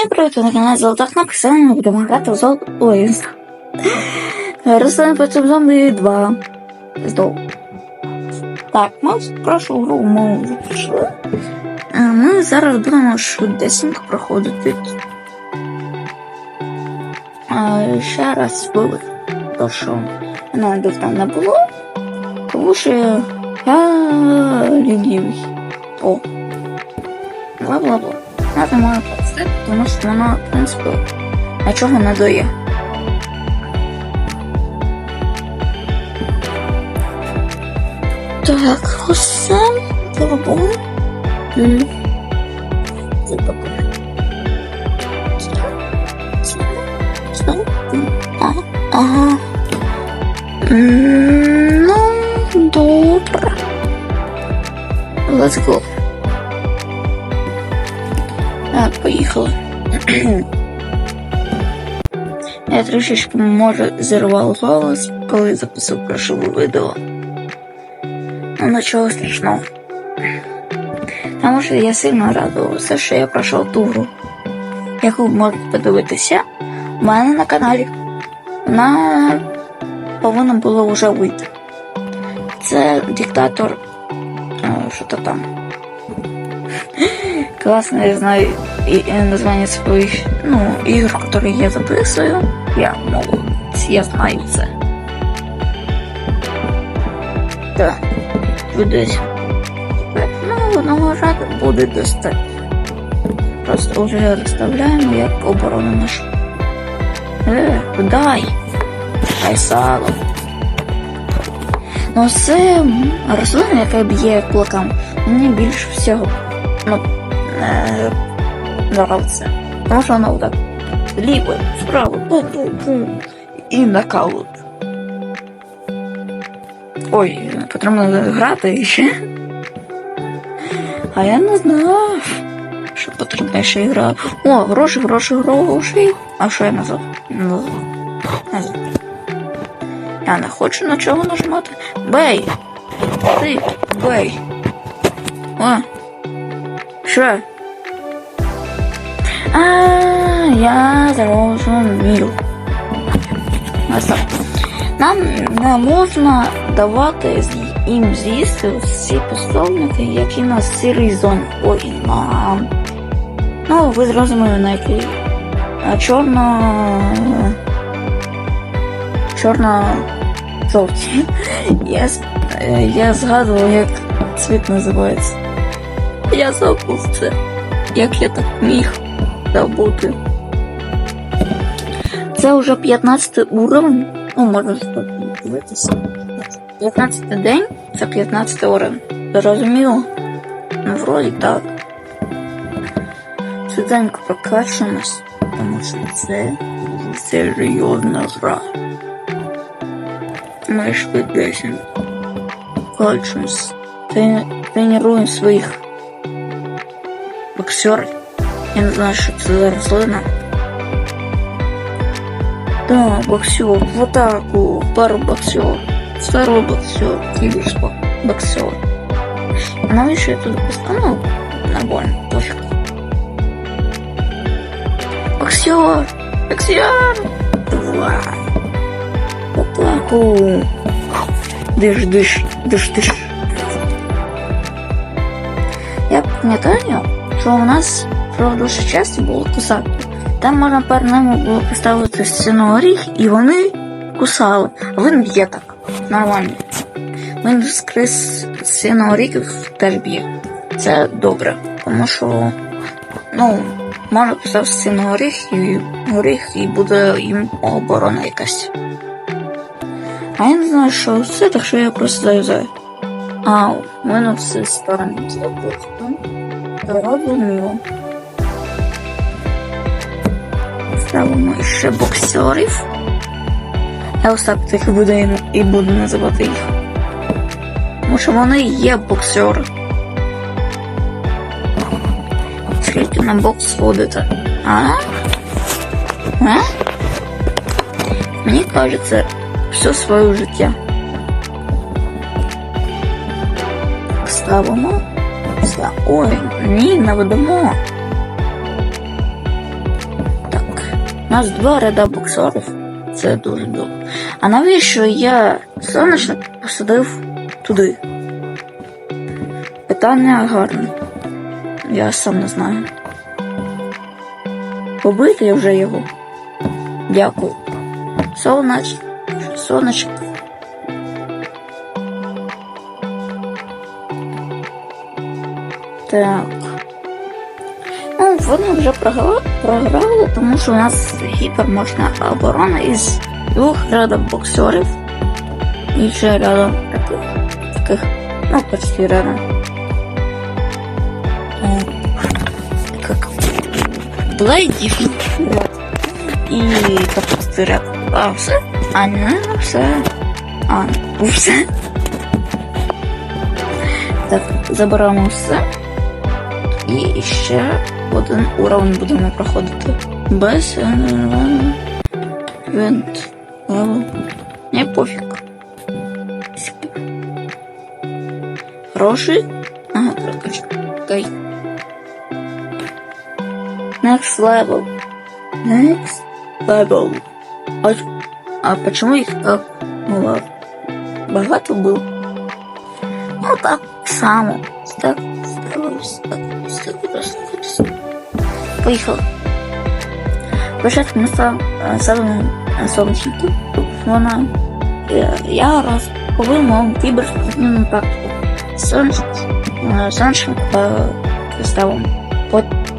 Всім привіт, ви на каналі Золота Кнопка, сьогодні ми будемо грати в зол... Ой, Рослин потім зомбі 2. Здов. Так, ми в прошу гру ми вже пройшли. А Ми зараз будемо швидесенько проходити. А, ще раз спробувати. То, що мене там не було. Тому що я лінівий. О. Бла-бла-бла. Нажимаю це, тому що воно, в принципі, нічого не дає. Так, усе зробимо. Ага. Ну, добре. Let's go. Так, поїхали. Я трішечки, може, зірвав голос, коли записав перше відео. Ну, нічого страшного. Тому що я сильно радувався, що я пройшов ту гру, яку можете подивитися у мене на каналі. Вона повинна була вже вийти. Це диктатор. а, Що то там. Классно, я знаю и, и название своих, ну, игр, которые я записываю. Я молодец, я знаю це. Так, кудись. Ну, одного разу буде достатньо. Просто вже розставляємо як оборону нашу. Е, дай. Дай сало. Ну, це рослина, яка б'є кулаками, мені більше всього ну, е, що воно так ліво, справа, пу-пу-пу, і нокаут. Ой, потрібно грати ще. А я не знав, що потрібно ще грати. О, гроші, гроші, гроші. А що я? Назвав. Назвав. Я не хочу на чого нажимати. Бей! Ти, бей! О! Що? А, я. Ось так. Нам не можна давати їм з'їсти всі посольники, які на сірій зоні. Ой, нам. Ну, ви зрозуміли, на який. Чорно. Чорно жовті. Я, я згадував, як цвіт називається. Я забув це. Як я так міг забути? Це вже 15 уровень. Ну, можна подивитися. 15 день це 15 уровень. Зрозуміло? Ну, вроді так. Швиденько прокачуємось, тому що це серйозна гра. Ми швидесенько качуємось. Трени- Тренуємо своїх боксер. Я не знаю, що це за. Да, боксер, в атаку, пару боксер, второй боксер, кибиш боксер. А навіщо я тут постану? Нормально, пофіг. Боксер, боксер, два. В атаку. Диш, диш, диш, диш. Я пам'ятаю, що у нас правда дуже часто було кусати. Там можна перед ними було поставити стіну оріх, і вони кусали. А він б'є так. Нормально. Він скрізь стіну оріхів теж б'є. Це добре. Тому що, ну, можна поставити стіну оріх і оріх, і буде їм оборона якась. А я не знаю, що це, так що я просто заюзаю. А, у мене все сторони. Розуміло. Ставимо ще боксерів. Я ось так і буду, і буду називати їх. Тому що вони є боксери. Скільки на бокс ходите? А? А? Мені кажеться, все своє життя. Ставимо. Ста- Ой, ні, наведемо. У нас два ряда боксерів. Це дуже добре. А навіщо я сонячник посадив туди? Питання гарне. Я сам не знаю. Побити я вже його. Дякую. Сонач... Сонечко. Так. Ну, вони вже програли, програли, тому що у нас гіпермощна оборона із двох рядом боксерів і ще рядом таких, таких ну, почти рядом. Как блейдів і капусти ряд. А все? А не все. А, все. Так, забираємо все. І ще один уровень будемо проходити. Без вент. левел. Не пофіг. Гроші. Ага, прокачу. Окей. Next level. Next level. А, а почему их так мало? Багато було? Ну так само. Так, сталося, так, так, просто. Поїхали. Спочатку ми став, ставимо сонячнику. Вона я раз повинен кіберспортивну практику. Сонячник, е, сонячник е, ставимо.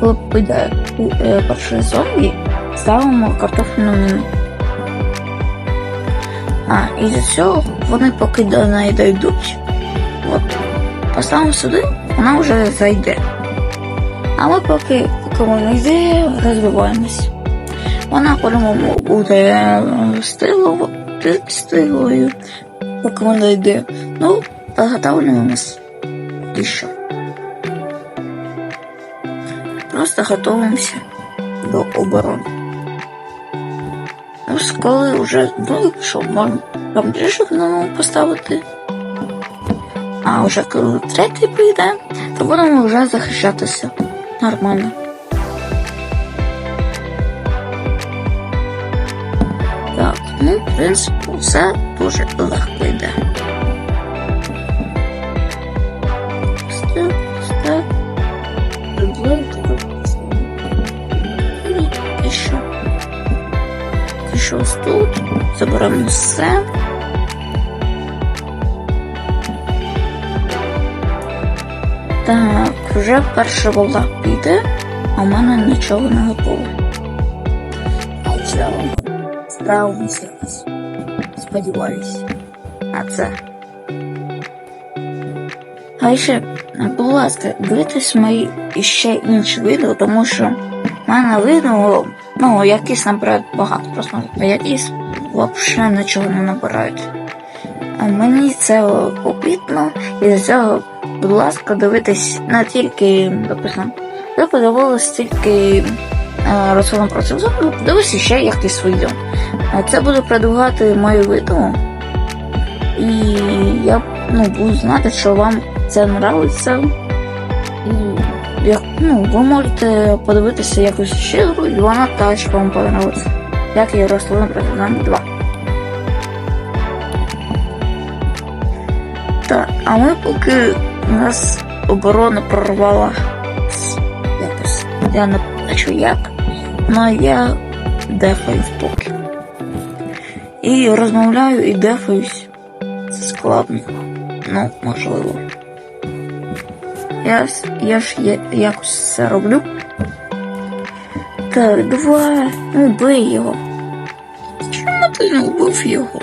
Коли піде е, перший зомбі, ставимо картофельну міну. А, і до цього вони поки до неї дійдуть. От. Поставимо сюди, вона вже зайде. А ми поки, вона йде, розвиваємось. Вона по-моєму буде е, стилово, стилою, поки вона йде. Ну, підготовлюємось. І що? Просто готуємося до оборони. Ось коли вже вийшов, можна комплішок новому поставити. А вже коли третій прийде, то будемо вже захищатися. Нормально. Ну, в принципі, все дуже легко йде. Степ, степ. І що? І що ось тут? Заберемо все. Так, вже перша волна піде, а в мене нічого не готово. Нічого. Справимося якось. Сподіваюсь. А це. А ще, будь ласка, дивитесь мої ще інші відео, тому що в мене відео, ну, якісь набирають багато просто, а якісь взагалі нічого не набирають. А мені це обідно, і за цього, будь ласка, дивитись не тільки, допустимо, ви подивились тільки е, розсудом проти зону, подивись ще якісь відео. Е, Це буде продвигати моє відео. І я ну, буду знати, що вам це нравиться. І як, ну, ви можете подивитися якусь ще гру, і вона теж вам подобається. Як і розсудом проти зону 2. Так, а ми поки нас оборона прорвала якось. Я не бачу як, але я дефаюсь поки. І розмовляю і дефаюсь. Це складно. Ну, можливо. Я, я ж я, якось це роблю. Так, давай, ну його. Чому ти не вбив його?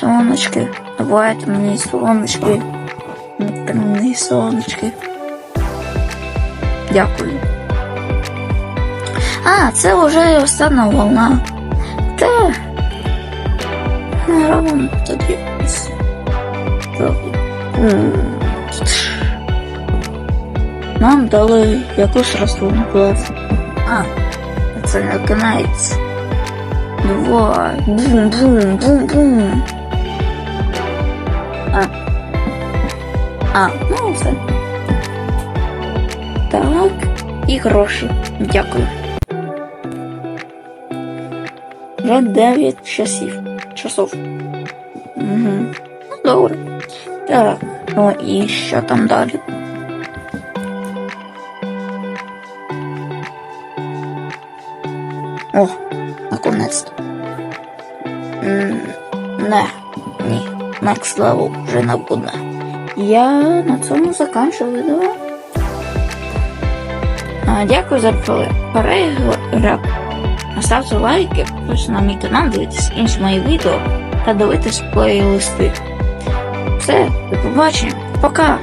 Сонечки, давайте мені сонечки. Мені сонечки. Дякую. А, це вже остання волна. Та. Равно тоді. ось. Нам дали якусь рослину клас. А, це не кінець. Давай. Бум-бум-бум-бум. А. А, ну все. Так, і гроші. Дякую. Вже 9 часів. Часов. Угу. Ну, добре. Так, ну і що там далі? О, наконець-то. Не, ні, Next Level вже не буде. Я на цьому заканчую відео. Дякую за пере- перегляд. Ставте лайки, підписуйтесь на мій канал, дивитесь інші мої відео та дивитесь плейлисти. Все, до побачення. Пока!